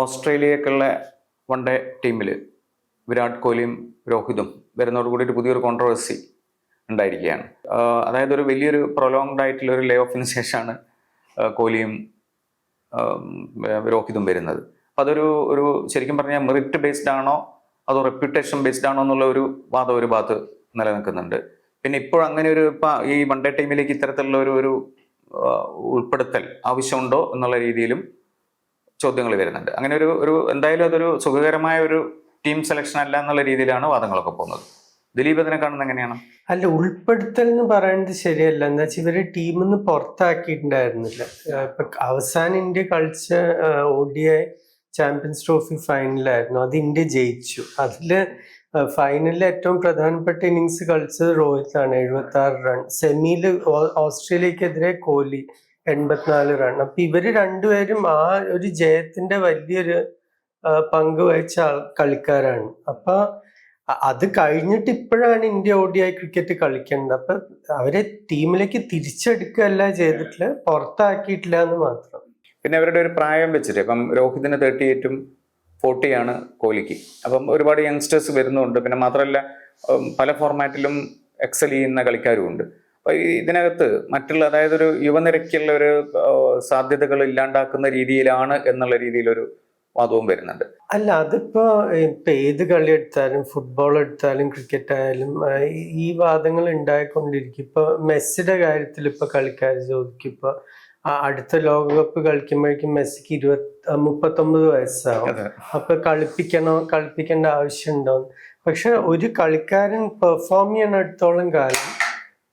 ഓസ്ട്രേലിയക്കുള്ള one day ടീമിൽ വിരാട് കോഹ്ലിയും രോഹിതും വരുന്നതോട് കൂടി ഒരു പുതിയൊരു കോൺട്രവേഴ്സി ഉണ്ടായിരിക്കുകയാണ്. അതായത് ഒരു വലിയൊരു പ്രൊലോങ്ഡ് ആയിട്ടുള്ള ഒരു ലേ ഓഫിന് ശേഷമാണ് കോഹ്ലിയും രോഹിതും വരുന്നത്. അപ്പം അതൊരു ഒരു ശരിക്കും പറഞ്ഞാൽ മെറിറ്റ് ബേസ്ഡ് ആണോ അതോ റെപ്യൂട്ടേഷൻ ബേസ്ഡ് ആണോ എന്നുള്ള ഒരു വാദം ഒരു ഭാഗത്ത് നിലനിൽക്കുന്നുണ്ട്. പിന്നെ ഇപ്പോൾ അങ്ങനെ ഒരു ഇപ്പം ഈ വൺ ഡേ ടീമിലേക്ക് ഇത്തരത്തിലുള്ള ഒരു ഒരു ഉൾപ്പെടുത്തൽ ആവശ്യമുണ്ടോ എന്നുള്ള രീതിയിലും ചോദ്യങ്ങൾ വരുന്നുണ്ട്. അങ്ങനെ ഒരു ഒരു എന്തായാലും അതൊരു സുഖകരമായ ഒരു ടീം സെലക്ഷൻ അല്ല എന്നുള്ള രീതിയിലാണ് വാദങ്ങളൊക്കെ പോകുന്നത്. ദിലീപ് അതിനെ കാണുന്നത് എങ്ങനെയാണ്? അല്ല ഉൾപ്പെടുത്തൽ എന്ന് പറയുന്നത് ശരിയല്ല. എന്താ വെച്ചാൽ ഇവരെ ടീമിൽ നിന്ന് പുറത്താക്കിയിട്ടുണ്ടായിരുന്നില്ല. ഇപ്പൊ അവസാനം ഇന്ത്യ കളിച്ച ഐ ചാമ്പ്യൻസ് ട്രോഫി ഫൈനലായിരുന്നു അത് ഇന്ത്യ ജയിച്ചു. അതിൽ ഫൈനലിൽ ഏറ്റവും പ്രധാനപ്പെട്ട ഇന്നിങ്സ് കളിച്ചത് രോഹിത്താണ്. എഴുപത്തി ആറ് റൺ സെമിയിൽ ഓസ്ട്രേലിയക്കെതിരെ കോഹ്ലി. എൺപത്തിനാല് റൺ അപ്പൊ ഇവർ രണ്ടുപേരും ആ ഒരു ജയത്തിന്റെ വലിയൊരു പങ്ക് വഹിച്ച കളിക്കാരാണ്. അപ്പൊ അത് കഴിഞ്ഞിട്ട് ഇപ്പോഴാണ് ഇന്ത്യ ഡി ക്രിക്കറ്റ് കളിക്കുന്നത്. അപ്പൊ അവരെ ടീമിലേക്ക് തിരിച്ചെടുക്കുകയല്ല ചെയ്തിട്ടില്ല പുറത്താക്കിയിട്ടില്ല എന്ന് മാത്രം. പിന്നെ അവരുടെ ഒരു പ്രായം വെച്ചിട്ട് ഇപ്പം രോഹിതിന് തേർട്ടി എയ്റ്റും ഫോർട്ടിയാണ് കോഹ്ലിക്ക്. അപ്പം ഒരുപാട് യങ്സ്റ്റേഴ്സ് വരുന്നുണ്ട്. പിന്നെ മാത്രമല്ല പല ഫോർമാറ്റിലും എക്സൽ ചെയ്യുന്ന കളിക്കാരും ഉണ്ട് അപ്പൊ ഈ ഇതിനകത്ത് മറ്റുള്ള അതായത് ഒരു യുവനിരക്കുള്ള ഒരു സാധ്യതകൾ ഇല്ലാണ്ടാക്കുന്ന രീതിയിലാണ് എന്നുള്ള രീതിയിലൊരു വാദവും വരുന്നുണ്ട്. അല്ല അതിപ്പോ ഇപ്പൊ ഏത് കളി എടുത്താലും ഫുട്ബോൾ എടുത്താലും ക്രിക്കറ്റ് ആയാലും ഈ- വാദങ്ങൾ ഉണ്ടായിക്കൊണ്ടിരിക്കും. ഇപ്പൊ മെസ്സിയുടെ കാര്യത്തിൽ ഇപ്പൊ കളിക്കാർ ചോദിക്കും. ഇപ്പൊ അടുത്ത ലോകകപ്പ് കളിക്കുമ്പോഴേക്കും മെസ്സിക്ക് ഇരുപത്തി മുപ്പത്തൊമ്പത് വയസ്സാവും. അപ്പൊ കളിപ്പിക്കണോ കളിപ്പിക്കേണ്ട ആവശ്യമുണ്ടോ പക്ഷെ ഒരു കളിക്കാരൻ പെർഫോം ചെയ്യണിടത്തോളം കാലം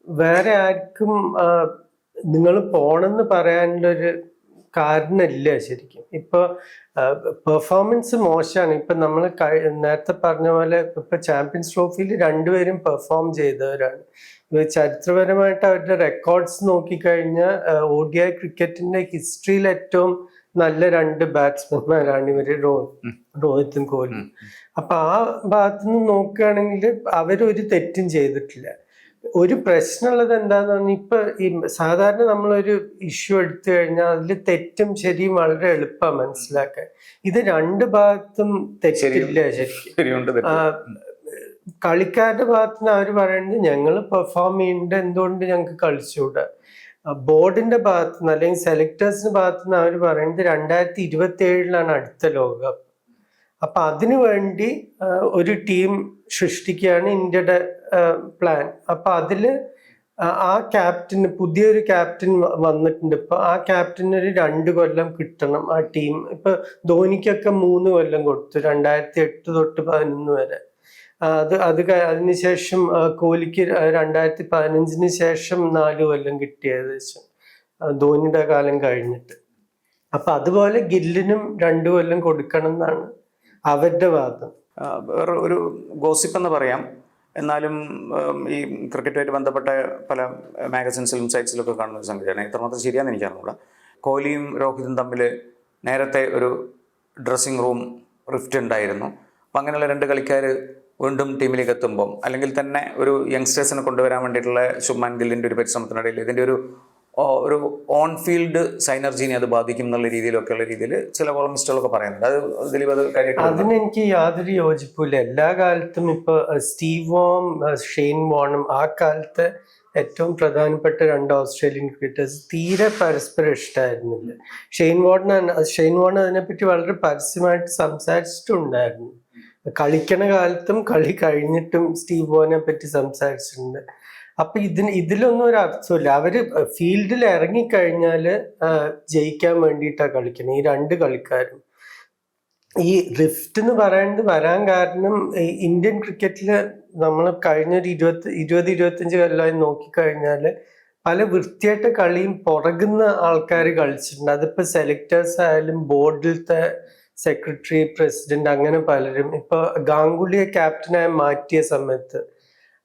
വേറെ ആർക്കും നിങ്ങൾ പോണെന്ന് പറയാനുള്ള ഒരു കാരണമില്ല ശരിക്കും. ഇപ്പൊ പെർഫോമൻസ് മോശമാണ്. ഇപ്പൊ നമ്മൾ നേരത്തെ പറഞ്ഞ പോലെ ഇപ്പൊ ചാമ്പ്യൻസ് ട്രോഫിയിൽ രണ്ടുപേരും പെർഫോം ചെയ്തവരാണ്. ചരിത്രപരമായിട്ട് അവരുടെ റെക്കോർഡ്സ് നോക്കിക്കഴിഞ്ഞാൽ ഒ ഡി ഐ ക്രിക്കറ്റിന്റെ ഹിസ്റ്ററിയിൽ ഏറ്റവും നല്ല രണ്ട് ബാറ്റ്സ്മാൻമാരാണ് ഇവർ രോഹിത് രോഹിത്തും കോഹ്ലിയും. അപ്പൊ ആ ഭാഗത്ത് നിന്ന് നോക്കുകയാണെങ്കിൽ അവരൊരു തെറ്റും ചെയ്തിട്ടില്ല. ഒരു പ്രശ്നമുള്ളത് എന്താന്ന് പറഞ്ഞാൽ ഇപ്പൊ ഈ സാധാരണ നമ്മളൊരു ഇഷ്യൂ എടുത്തു കഴിഞ്ഞാൽ അതിൽ തെറ്റും ശരിയും വളരെ എളുപ്പമാണ് മനസ്സിലാക്കാൻ. ഇത് രണ്ട് ഭാഗത്തും തെറ്റില്ല ശരിക്കും. കളിക്കാരുടെ ഭാഗത്ത് നിന്ന് അവർ പറയുന്നത് ഞങ്ങൾ പെർഫോം ചെയ്യുന്നുണ്ട് എന്തുകൊണ്ട് ഞങ്ങൾക്ക് കളിച്ചുകൂടാ ബോർഡിന്റെ ഭാഗത്ത് നിന്ന് അല്ലെങ്കിൽ സെലക്ടേഴ്സിന്റെ ഭാഗത്ത് നിന്ന് അവർ പറയുന്നത് രണ്ടായിരത്തി ഇരുപത്തി ഏഴിലാണ് അടുത്ത ലോകകപ്പ്. അപ്പൊ അതിനു വേണ്ടി ഒരു ടീം സൃഷ്ടിക്കുകയാണ് ഇന്ത്യയുടെ പ്ലാൻ അപ്പൊ അതിൽ ആ- ക്യാപ്റ്റന് പുതിയൊരു ക്യാപ്റ്റൻ വന്നിട്ടുണ്ട്. ഇപ്പൊ ആ ക്യാപ്റ്റന് ഒരു രണ്ട് കൊല്ലം കിട്ടണം ആ ടീം ഇപ്പൊ ധോനിക്കൊക്കെ മൂന്ന് കൊല്ലം കൊടുത്തു രണ്ടായിരത്തി എട്ട് തൊട്ട് പതിനൊന്ന് വരെ. അത് അത് അതിനുശേഷം കോഹ്ലിക്ക് രണ്ടായിരത്തി പതിനഞ്ചിന് ശേഷം നാല് കൊല്ലം കിട്ടി ഏകദേശം. ധോനിയുടെ കാലം കഴിഞ്ഞിട്ട്. അപ്പൊ അതുപോലെ ഗില്ലിനും രണ്ട് കൊല്ലം കൊടുക്കണം എന്നാണ് അവരുടെ ഭാഗത്ത്. വേറെ ഒരു ഗോസിപ്പ് എന്ന് പറയാം. എന്നാലും ഈ ക്രിക്കറ്റുമായിട്ട് ബന്ധപ്പെട്ട പല മാഗസിൻസിലും സൈറ്റ്സിലൊക്കെ കാണുന്ന ഒരു സംഗതിയാണ്. എത്രമാത്രം ശരിയാണെന്ന് എനിക്ക് അറിഞ്ഞൂടാ കോഹ്ലിയും രോഹിതും തമ്മിൽ നേരത്തെ ഒരു ഡ്രസ്സിംഗ് റൂം റിഫ്റ്റ് ഉണ്ടായിരുന്നു. അപ്പം അങ്ങനെയുള്ള രണ്ട് കളിക്കാർ വീണ്ടും ടീമിലേക്ക് എത്തുമ്പം അല്ലെങ്കിൽ തന്നെ ഒരു യങ്സ്റ്റേഴ്സിനെ കൊണ്ടുവരാൻ വേണ്ടിയിട്ടുള്ള ശുഭ്മാൻ ഗില്ലിന്റെ ഒരു പരിശ്രമത്തിനിടയിൽ ഇതിന്റെ ഒരു ഒരു ഓൺ ഫീൽഡ് സൈനർജീനെ അത് ബാധിക്കും എന്നുള്ള രീതിയിലൊക്കെയുള്ള രീതിയിൽ ചില കോളമിസ്റ്റുകളൊക്കെ പറയുന്നുണ്ട്. അത് ദിലീപ് അത് അതിന് അതിനെനിക്ക് യാതൊരു യോജിപ്പില്ല എല്ലാ കാലത്തും ഇപ്പൊ സ്റ്റീവോം ഷെയ്ൻ വോണും ആ കാലത്തെ ഏറ്റവും പ്രധാനപ്പെട്ട രണ്ട് ഓസ്ട്രേലിയൻ ക്രിക്കറ്റേഴ്സ് തീരെ പരസ്പരം ഇഷ്ടമായിരുന്നില്ല ഷെയ്ൻ വോൺ ഷെയ്ൻ വോൺ അതിനെപ്പറ്റി വളരെ പരസ്യമായിട്ട് സംസാരിച്ചിട്ടുണ്ടായിരുന്നു. കളിക്കണ കാലത്തും കളി കഴിഞ്ഞിട്ടും സ്റ്റീവ് വോനെ പറ്റി സംസാരിച്ചിട്ടുണ്ട്. അപ്പൊ ഇതിന് ഇതിലൊന്നും ഒരു അർത്ഥമില്ല. അവർ ഫീൽഡിൽ ഇറങ്ങിക്കഴിഞ്ഞാൽ ജയിക്കാൻ വേണ്ടിയിട്ടാണ് കളിക്കുന്നത് ഈ രണ്ട് കളിക്കാരും. ഈ റിഫ്റ്റ് എന്ന് പറയുന്നത് വരാൻ കാരണം ഇന്ത്യൻ ക്രിക്കറ്റിൽ നമ്മൾ കഴിഞ്ഞ ഒരു ഇരുപത്തി ഇരുപത് ഇരുപത്തഞ്ച് കൊല്ലമായി നോക്കിക്കഴിഞ്ഞാൽ പല വൃത്തിയായിട്ട് കളിയും പുറകുന്ന ആൾക്കാർ കളിച്ചിട്ടുണ്ട്. അതിപ്പോ സെലക്ടേഴ്സ് ആയാലും ബോർഡിലത്തെ സെക്രട്ടറി പ്രസിഡന്റ് അങ്ങനെ പലരും. ഇപ്പൊ ഗാംഗുലിയെ ക്യാപ്റ്റനായി മാറ്റിയ സമയത്ത്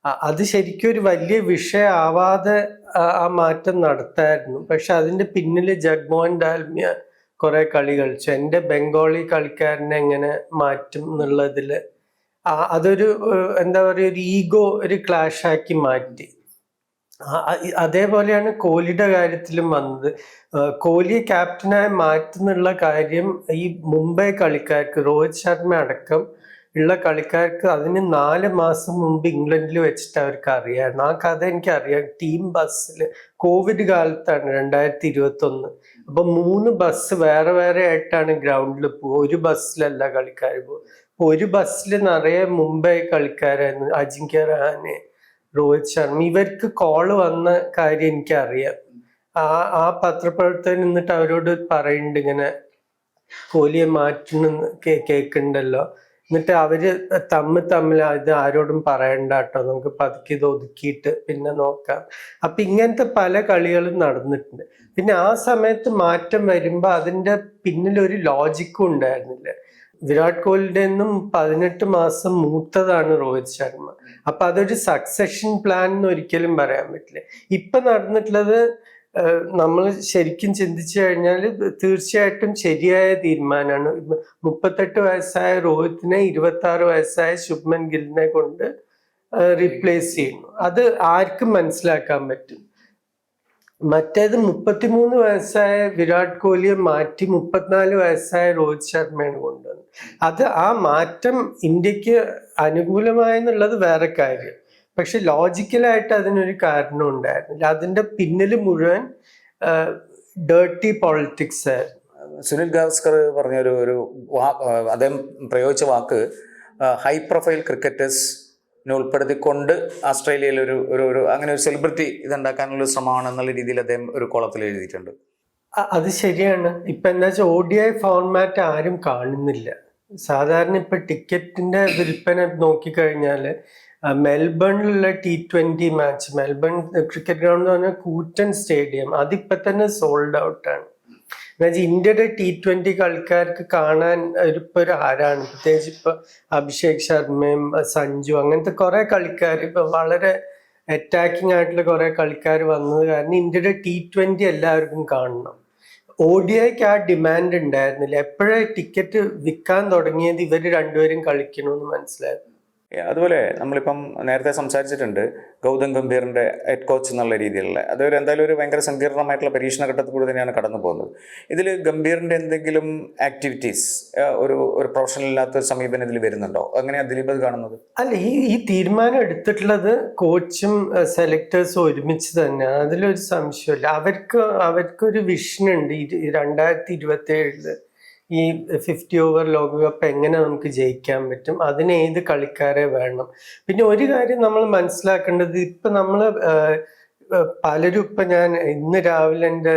അത് ശരിക്കും ഒരു വലിയ വിഷയമാവാതെ ആ- മാറ്റം നടത്തായിരുന്നു. പക്ഷെ അതിന്റെ പിന്നിൽ ജഗ്മോഹൻ ഡാൽമിയ കുറെ കളി കളിച്ചു. എന്റെ ബംഗാളി കളിക്കാരനെ എങ്ങനെ മാറ്റും എന്നുള്ളതിൽ അതൊരു എന്താ പറയുക ഒരു ഈഗോ ഒരു ക്ലാഷ് ആക്കി മാറ്റി അതേപോലെയാണ് കോഹ്ലിയുടെ കാര്യത്തിലും വന്നത്. കോഹ്ലിയെ ക്യാപ്റ്റനായി മാറ്റുന്നുള്ള കാര്യം ഈ മുംബൈ കളിക്കാർക്ക് രോഹിത് ശർമ്മ അടക്കം ഉള്ള കളിക്കാർക്ക് അതിന് നാല് മാസം മുമ്പ് ഇംഗ്ലണ്ടിൽ വെച്ചിട്ട് അവർക്ക് അറിയാമായിരുന്നു ആ കഥ എനിക്ക് അറിയാം ടീം ബസ്സിൽ കോവിഡ് കാലത്താണ് രണ്ടായിരത്തി ഇരുപത്തി ഒന്ന് അപ്പൊ മൂന്ന് ബസ് വേറെ വേറെ ആയിട്ടാണ് ഗ്രൗണ്ടിൽ പോകുക ഒരു ബസ്സിലല്ല കളിക്കാർ പോകുക ഒരു ബസ്സിൽ നിറയെ മുംബൈ കളിക്കാരായിരുന്നു. അജിങ്ക്യ റഹാനെ രോഹിത് ശർമ്മ. ഇവർക്ക് കോൾ വന്ന കാര്യം എനിക്കറിയാം. ആ ആ പത്രപ്രവർത്തകൻ എന്നിട്ട് അവരോട് പറയുന്നുണ്ട് ഇങ്ങനെ കോഹ്ലിയെ മാറ്റണം കേൾക്കുന്നുണ്ടല്ലോ എന്നിട്ട് അവർ തമ്മിൽ തമ്മിൽ ഇത് ആരോടും പറയണ്ട കേട്ടോ നമുക്ക് പതുക്കി ഇത് ഒതുക്കിയിട്ട് പിന്നെ നോക്കാം. അപ്പൊ ഇങ്ങനത്തെ പല കളികളും നടന്നിട്ടുണ്ട്. പിന്നെ ആ സമയത്ത് മാറ്റം വരുമ്പോൾ അതിന്റെ പിന്നിൽ ഒരു ലോജിക്കും ഉണ്ടായിരുന്നില്ല. വിരാട് കോഹ്ലിയുടെ നിന്നും പതിനെട്ട് മാസം മൂത്തതാണ് രോഹിത് ശർമ്മ. അപ്പൊ അതൊരു സക്സഷൻ പ്ലാൻ എന്ന് ഒരിക്കലും പറയാൻ പറ്റില്ല. ഇപ്പൊ നടന്നിട്ടുള്ളത് നമ്മൾ ശരിക്കും ചിന്തിച്ചു കഴിഞ്ഞാൽ തീർച്ചയായിട്ടും ശരിയായ തീരുമാനമാണ്. മുപ്പത്തെട്ട് വയസ്സായ രോഹിത്തിനെ ഇരുപത്തി ആറ് വയസ്സായ ശുഭ്മൻ ഗില്ലിനെ കൊണ്ട് റീപ്ലേസ് ചെയ്യുന്നു. അത് ആർക്കും മനസ്സിലാക്കാൻ പറ്റും. മറ്റേത് മുപ്പത്തിമൂന്ന് വയസ്സായ വിരാട് കോഹ്ലിയെ മാറ്റി മുപ്പത്തിനാല് വയസ്സായ രോഹിത് ശർമ്മയാണ് കൊണ്ടുവന്നത്. അത് ആ മാറ്റം ഇന്ത്യയ്ക്ക് അനുകൂലമായെന്നുള്ളത് വേറെ കാര്യം. പക്ഷെ ലോജിക്കലായിട്ട് അതിനൊരു കാരണം ഉണ്ടായിരുന്നില്ല. അതിന്റെ പിന്നിൽ മുഴുവൻ ഡേർട്ടി പോളിറ്റിക്സ് ആയിരുന്നു. സുനിൽ ഗാവസ്കർ പറഞ്ഞ ഒരു ഒരു അദ്ദേഹം പ്രയോഗിച്ച വാക്ക് ഹൈ പ്രൊഫൈൽ ക്രിക്കറ്റേഴ്സിനെ ഉൾപ്പെടുത്തിക്കൊണ്ട് ആസ്ട്രേലിയയിൽ ഒരു ഒരു ഒരു അങ്ങനെ ഒരു സെലിബ്രിറ്റി ഇതുണ്ടാക്കാനുള്ള ശ്രമമാണ് എന്നുള്ള രീതിയിൽ അദ്ദേഹം ഒരു കോളത്തിൽ എഴുതിയിട്ടുണ്ട്. അത് ശരിയാണ്. ഇപ്പൊ എന്താ വെച്ചാൽ ഒ ഡി ഐ ഫോർമാറ്റ് ആരും കാണുന്നില്ല. സാധാരണ ഇപ്പൊ ടിക്കറ്റിന്റെ വിൽപ്പന നോക്കിക്കഴിഞ്ഞാൽ മെൽബണിലുള്ള T twenty match Melbourne cricket ground എന്ന് പറഞ്ഞാൽ കൂറ്റൻ സ്റ്റേഡിയം. അതിപ്പോ തന്നെ സോൾഡ് ഔട്ടാണ് എന്നുവെച്ചാൽ ഇന്ത്യയുടെ ടി ട്വന്റി കളിക്കാർക്ക് കാണാൻ ഇപ്പൊ ഒരു ആരാണ്? പ്രത്യേകിച്ച് ഇപ്പൊ അഭിഷേക് ശർമ്മയും സഞ്ജു അങ്ങനത്തെ കുറെ കളിക്കാർ ഇപ്പൊ വളരെ അറ്റാക്കിംഗ് ആയിട്ടുള്ള കുറെ കളിക്കാർ വന്നത് കാരണം ഇന്ത്യയുടെ ടി ട്വന്റി എല്ലാവർക്കും കാണണം. ഒ ഡി ഐക്ക് ആ ഡിമാൻഡ് ഉണ്ടായിരുന്നില്ല. എപ്പോഴേ ടിക്കറ്റ് വിൽക്കാൻ തുടങ്ങിയത് ഇവർ രണ്ടുപേരും കളിക്കണമെന്ന് മനസ്സിലായിരുന്നു അതുപോലെ നമ്മളിപ്പം നേരത്തെ സംസാരിച്ചിട്ടുണ്ട് ഗൗതം ഗംഭീറിന്റെ ഹെഡ് കോച്ച് എന്നുള്ള രീതിയിലുള്ള. അതൊരു എന്തായാലും ഒരു ഭയങ്കര സങ്കീർണമായിട്ടുള്ള പരീക്ഷണ ഘട്ടത്തിൽ കൂടി തന്നെയാണ് കടന്നു പോകുന്നത്. ഇതിൽ ഗംഭീറിന്റെ എന്തെങ്കിലും ആക്ടിവിറ്റീസ് ഒരു ഒരു പ്രൊഫഷണൽ ഇല്ലാത്ത ഒരു സമീപനം ഇതിൽ വരുന്നുണ്ടോ? അങ്ങനെയാണ് ദിലീപ് അത് കാണുന്നത്? അല്ല ഈ ഈ തീരുമാനം എടുത്തിട്ടുള്ളത് കോച്ചും സെലക്ടേഴ്സും ഒരുമിച്ച് തന്നെ. അതിലൊരു സംശയമില്ല അവർക്ക് അവർക്കൊരു വിഷനുണ്ട് രണ്ടായിരത്തി ഇരുപത്തി ഏഴിൽ ഈ ഫിഫ്റ്റി ഓവർ ലോകകപ്പ് എങ്ങനെ നമുക്ക് ജയിക്കാൻ പറ്റും? അതിന് ഏത് കളിക്കാരെ വേണം? പിന്നെ ഒരു കാര്യം നമ്മൾ മനസ്സിലാക്കേണ്ടത് ഇപ്പൊ നമ്മൾ പലരും ഇപ്പൊ ഞാൻ ഇന്ന് രാവിലെ എന്റെ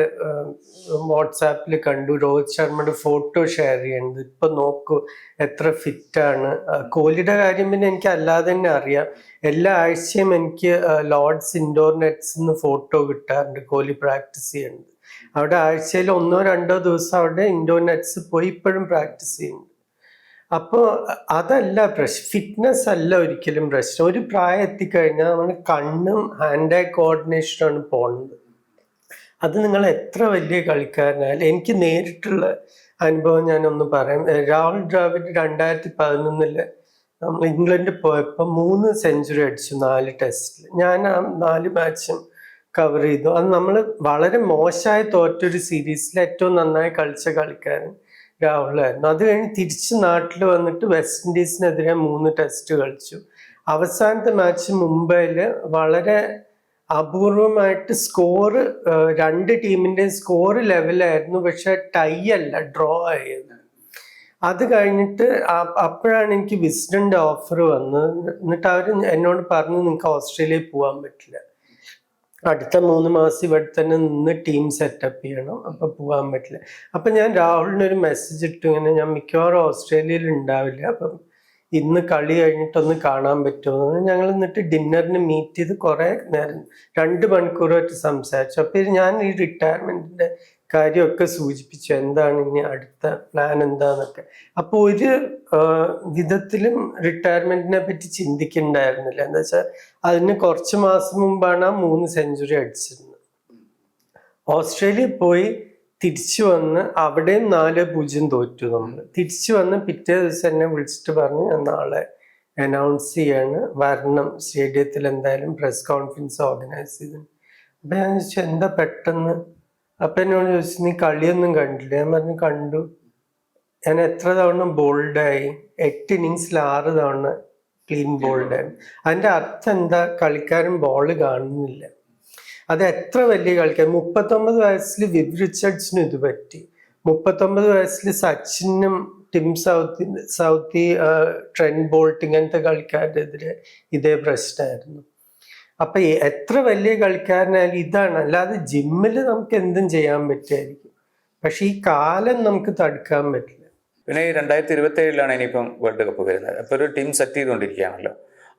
വാട്സാപ്പിൽ കണ്ടു. രോഹിത് ശർമ്മയുടെ ഫോട്ടോ ഷെയർ ചെയ്യുന്നത്. ഇപ്പൊ നോക്കൂ എത്ര ഫിറ്റാണ് കോഹ്ലിയുടെ കാര്യം പിന്നെ എനിക്ക് അല്ലാതെ തന്നെ അറിയാം. എല്ലാ ആഴ്ചയും എനിക്ക് ലോർഡ്സ് ഇൻഡോർ നെറ്റ്സ് ഫോട്ടോ കിട്ടാറുണ്ട് കോഹ്ലി പ്രാക്ടീസ് ചെയ്യുന്നത്. അവിടെ ആഴ്ചയിൽ ഒന്നോ രണ്ടോ ദിവസം അവിടെ ഇൻഡോർ നെറ്റ്സ് പോയി ഇപ്പോഴും പ്രാക്ടീസ് ചെയ്യുന്നുണ്ട്. അപ്പോൾ അതല്ല പ്രശ്നം ഫിറ്റ്നസ് അല്ല ഒരിക്കലും പ്രശ്നം. ഒരു പ്രായം എത്തിക്കഴിഞ്ഞാൽ നമ്മൾ കണ്ണും ഹാൻഡ് ഐ കോർഡിനേഷനാണ് പോകുന്നത് അത് നിങ്ങൾ എത്ര വലിയ കളിക്കാരനായാലും എനിക്ക് നേരിട്ടുള്ള അനുഭവം ഞാനൊന്ന് പറയാം. രാഹുൽ ദ്രാവിഡ് രണ്ടായിരത്തി പതിനൊന്നിൽ നമ്മൾ ഇംഗ്ലണ്ടിൽ പോയപ്പോൾ മൂന്ന് സെഞ്ചുറി അടിച്ചു നാല് ടെസ്റ്റിൽ ഞാൻ ആ നാല് മാച്ചും കവർ ചെയ്തു. അത് നമ്മൾ വളരെ മോശമായി തോറ്റൊരു സീരീസിൽ ഏറ്റവും നന്നായി കളിച്ച കളിക്കാരൻ രാഹുലായിരുന്നു അത് കഴിഞ്ഞ് തിരിച്ച് നാട്ടിൽ വന്നിട്ട് വെസ്റ്റ് ഇൻഡീസിനെതിരെ മൂന്ന് ടെസ്റ്റ് കളിച്ചു. അവസാനത്തെ മാച്ച് മുംബൈയിൽ വളരെ അപൂർവമായിട്ട് സ്കോർ രണ്ട് ടീമിന്റെയും സ്കോർ ലെവലായിരുന്നു പക്ഷെ ടൈ അല്ല ഡ്രോ ആയത് അത് കഴിഞ്ഞിട്ട് അപ്പോഴാണ് എനിക്ക് വിസ്ഡന്റെ ഓഫർ വന്നത്. എന്നിട്ട് അവർ എന്നോട് പറഞ്ഞു നിങ്ങൾക്ക് ഓസ്ട്രേലിയയിൽ പോകാൻ പറ്റില്ല. അടുത്ത മൂന്ന് മാസം ഇവിടെ തന്നെ നിന്ന് ടീം സെറ്റപ്പ് ചെയ്യണം. അപ്പൊ പോകാൻ പറ്റില്ല. അപ്പൊ ഞാൻ രാഹുലിന് ഒരു മെസ്സേജ് ഇട്ടു. ഇങ്ങനെ ഞാൻ മിക്കവാറും ഓസ്ട്രേലിയയിൽ ഉണ്ടാവില്ല. അപ്പം ഇന്ന് കളി കഴിഞ്ഞിട്ടൊന്ന് കാണാൻ പറ്റുമോ? ഞങ്ങൾ എന്നിട്ട് ഡിന്നറിന് മീറ്റ് ചെയ്ത് കുറെ നേരം രണ്ട് മണിക്കൂറായിട്ട് സംസാരിച്ചു. അപ്പൊ ഞാൻ ഈ റിട്ടയർമെന്റിന്റെ കാര്യമൊക്കെ സൂചിപ്പിച്ചു. എന്താണ് ഇനി അടുത്ത പ്ലാൻ എന്താന്നൊക്കെ. അപ്പൊ ഒരു വിധത്തിലും റിട്ടയർമെന്റിനെ പറ്റി ചിന്തിക്കണ്ടായിരുന്നില്ല. എന്താ വെച്ചാൽ അതിന് കുറച്ച് മാസം മുമ്പാണ് ആ മൂന്ന് സെഞ്ചുറി അടിച്ചിരുന്നത്. ഓസ്ട്രേലിയ പോയി തിരിച്ചു വന്ന് അവിടെയും നാല് പൂജ്യം തോറ്റു നമ്മൾ തിരിച്ചു വന്ന് പിറ്റേ ദിവസം എന്നെ വിളിച്ചിട്ട് പറഞ്ഞു നാളെ അനൗൺസ് ചെയ്യാണ്. വരണം. സ്റ്റേഡിയത്തിൽ എന്തായാലും പ്രസ് കോൺഫറൻസ് ഓർഗനൈസ് ചെയ്തിട്ടുണ്ട് അപ്പൊ ഞാൻ ചോദിച്ചു എന്താ പെട്ടെന്ന്? അപ്പൊ എന്നോട് ചോദിച്ചു നീ കളിയൊന്നും കണ്ടില്ല ഞാൻ പറഞ്ഞു കണ്ടു. ഞാൻ എത്ര തവണ ബോൾഡായി എട്ട് ഇന്നിങ്സിൽ ആറ് തവണ ക്ലീൻ ബോൾഡായി അതിന്റെ അർത്ഥം എന്താ? കളിക്കാരൻ ബോൾ കാണുന്നില്ല. അത് എത്ര വലിയ കളിക്കാരൻ മുപ്പത്തൊമ്പത് വയസ്സിൽ വിവ് റിച്ചർഡ്സിനും ഇത് പറ്റി. മുപ്പത്തൊമ്പത് വയസ്സിൽ സച്ചിനും Tim Southee Southee Trent Boult ഇങ്ങനത്തെ കളിക്കാരുടെ എതിരെ ഇതേ പ്രശ്നമായിരുന്നു അപ്പൊ എത്ര വലിയ കളിക്കാരനായാലും ഇതാണ്. അല്ലാതെ ജിമ്മിൽ നമുക്ക് എന്തും ചെയ്യാൻ പറ്റുമായിരിക്കും. പക്ഷെ ഈ കാലം നമുക്ക് തടുക്കാൻ പറ്റില്ല. പിന്നെ ഈ രണ്ടായിരത്തി ഇരുപത്തി ഏഴിലാണ് ഇനിയിപ്പം വേൾഡ് കപ്പ് വരുന്നത്. അപ്പോൾ ഒരു ടീം സെറ്റ് ചെയ്തുകൊണ്ടിരിക്കുകയാണല്ലോ.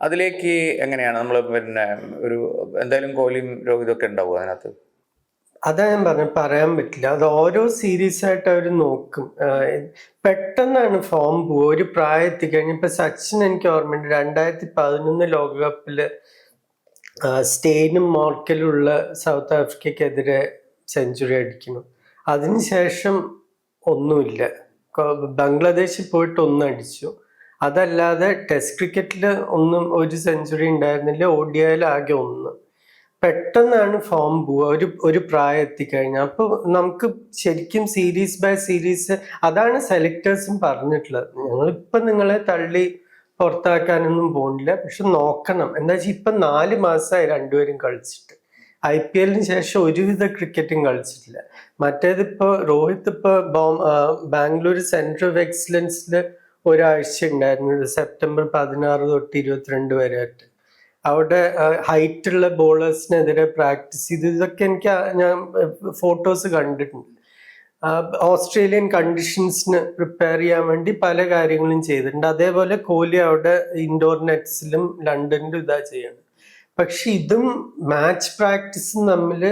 അതിലേക്ക് എങ്ങനെയാണ് നമ്മൾ പിന്നെ ഒരു എന്തായാലും കോഹ്ലിയും രോഹിതൊക്കെ ഉണ്ടാവും അതിനകത്ത്? അതാ ഞാൻ പറഞ്ഞു പറയാൻ പറ്റില്ല. അത് ഓരോ സീരീസ് ആയിട്ട് അവർ നോക്കും. പെട്ടെന്നാണ് ഫോം പോവുക. ഒരു പ്രായത്തിൽ കഴിഞ്ഞ ഇപ്പൊ സച്ചിൻ എനിക്ക് ഓർമ്മയുണ്ട്. രണ്ടായിരത്തി പതിനൊന്ന് ലോകകപ്പിൽ സ്റ്റെയിനും മോർക്കലും ഉള്ള സൗത്ത് ആഫ്രിക്കക്കെതിരെ സെഞ്ചുറി അടിക്കുന്നു. അതിനുശേഷം ഒന്നുമില്ല. ബംഗ്ലാദേശിൽ പോയിട്ട് ഒന്ന് അടിച്ചു. അതല്ലാതെ ടെസ്റ്റ് ക്രിക്കറ്റിൽ ഒന്നും ഒരു സെഞ്ചുറി ഉണ്ടായിരുന്നില്ല. ഓഡിയയിൽ ആകെ ഒന്ന്. പെട്ടെന്നാണ് ഫോം പോവുക ഒരു ഒരു പ്രായം എത്തിക്കഴിഞ്ഞാൽ അപ്പോൾ നമുക്ക് ശരിക്കും സീരീസ് ബൈ സീരീസ് അതാണ് സെലക്ടേഴ്സും പറഞ്ഞിട്ടുള്ളത്. ഞങ്ങളിപ്പോൾ നിങ്ങളെ തള്ളി പുറത്താക്കാനൊന്നും പോകുന്നില്ല പക്ഷെ നോക്കണം. എന്താ വെച്ചാൽ ഇപ്പം നാല് മാസമായി രണ്ടുപേരും കളിച്ചിട്ട്. ഐ പി എല്ലിന് ശേഷം ഒരുവിധ ക്രിക്കറ്റും കളിച്ചിട്ടില്ല. മറ്റേതിപ്പോ രോഹിത് ഇപ്പൊ ബോം- ബാംഗ്ലൂർ സെന്റർ ഓഫ് എക്സലൻസിൽ ഒരാഴ്ച ഉണ്ടായിരുന്നു. സെപ്റ്റംബർ പതിനാറ് തൊട്ട് ഇരുപത്തിരണ്ട് വരെ ആയിട്ട്. അവിടെ ഹൈറ്റുള്ള ബോളേഴ്സിനെതിരെ പ്രാക്ടീസ് ചെയ്ത്. ഇതൊക്കെ എനിക്ക് ഞാൻ ഫോട്ടോസ് കണ്ടിട്ടുണ്ട്. ഓസ്ട്രേലിയൻ കണ്ടീഷൻസിന് പ്രിപ്പയർ ചെയ്യാൻ വേണ്ടി പല കാര്യങ്ങളും ചെയ്തിട്ടുണ്ട്. അതേപോലെ കോഹ്ലി അവിടെ ഇൻഡോർ നെറ്റ്സിലും ലണ്ടനിലും ഇതാ ചെയ്യണം. പക്ഷെ ഇതും മാച്ച് പ്രാക്ടീസും തമ്മിൽ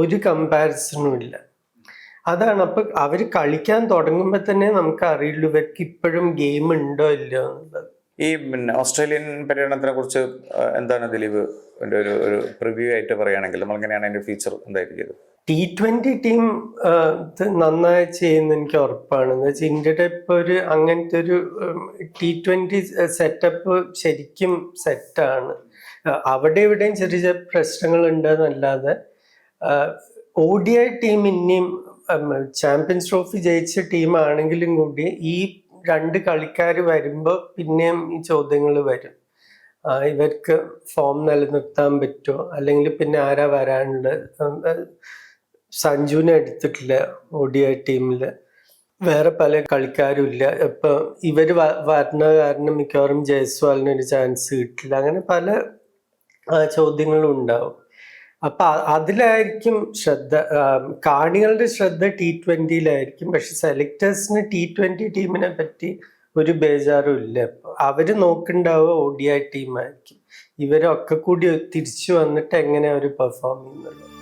ഒരു കമ്പാരിസണും ഇല്ല. അതാണ് അപ്പൊ അവർ കളിക്കാൻ തുടങ്ങുമ്പോൾ തന്നെ നമുക്ക് അറിയുള്ളൂ ഇവർക്ക് ഇപ്പോഴും ഗെയിം ഉണ്ടോ ഇല്ലയോ എന്നുള്ളത്. ഈ പിന്നെ ഓസ്ട്രേലിയൻ പര്യടനത്തിനെ കുറിച്ച് എന്താണ് ദിലീപ്? ഒരു ഒരു പ്രിവ്യൂ ആയിട്ട് പറയുകയാണെങ്കിൽ നമ്മൾ എങ്ങനെയാണ് അതിന്റെ ഫീച്ചർ എന്തായിരിക്കും ടി ട്വന്റി ടീം നന്നായി ചെയ്യുന്ന എനിക്ക് ഉറപ്പാണ്. എന്ന് വെച്ചാൽ ഇന്ത്യയുടെ ഇപ്പൊ ഒരു അങ്ങനത്തെ ഒരു ടി ട്വന്റി സെറ്റപ്പ് ശരിക്കും സെറ്റാണ് അവിടെ ഇവിടെയും ചെറിയ ചെറിയ പ്രശ്നങ്ങൾ ഉണ്ടെന്നല്ലാതെ ഒ ഡി ഐ ടീം ഇനിയും ചാമ്പ്യൻസ് ട്രോഫി ജയിച്ച ടീമാണെങ്കിലും കൂടി ഈ രണ്ട് കളിക്കാർ വരുമ്പോൾ പിന്നെയും ഈ ചോദ്യങ്ങൾ വരും. ഇവർക്ക് ഫോം നിലനിർത്താൻ പറ്റുമോ അല്ലെങ്കിൽ പിന്നെ ആരാ വരാനുള്ളത്? സഞ്ജുവിനെ എടുത്തിട്ടില്ല ഒ ടീമിൽ വേറെ പല കളിക്കാരും ഇല്ല ഇപ്പൊ ഇവർ വ- വരുന്ന കാരണം മിക്കവാറും ജയസ്വാലിന് ഒരു ചാൻസ് കിട്ടില്ല. അങ്ങനെ പല ചോദ്യങ്ങളും ഉണ്ടാവും. അപ്പൊ അതിലായിരിക്കും ശ്രദ്ധ കാണികളുടെ ശ്രദ്ധ ടി ട്വന്റിയിലായിരിക്കും. പക്ഷെ സെലക്ടേഴ്സിന് ടി ട്വന്റി ടീമിനെ പറ്റി ഒരു ബേജാറും ഇല്ല അവർ നോക്കുന്നുണ്ടാവുക ഒ ഡി ടീമായിരിക്കും. ഇവരൊക്കെ കൂടി തിരിച്ചു വന്നിട്ട് എങ്ങനെ അവർ പെർഫോം ചെയ്യുന്നുള്ളൂ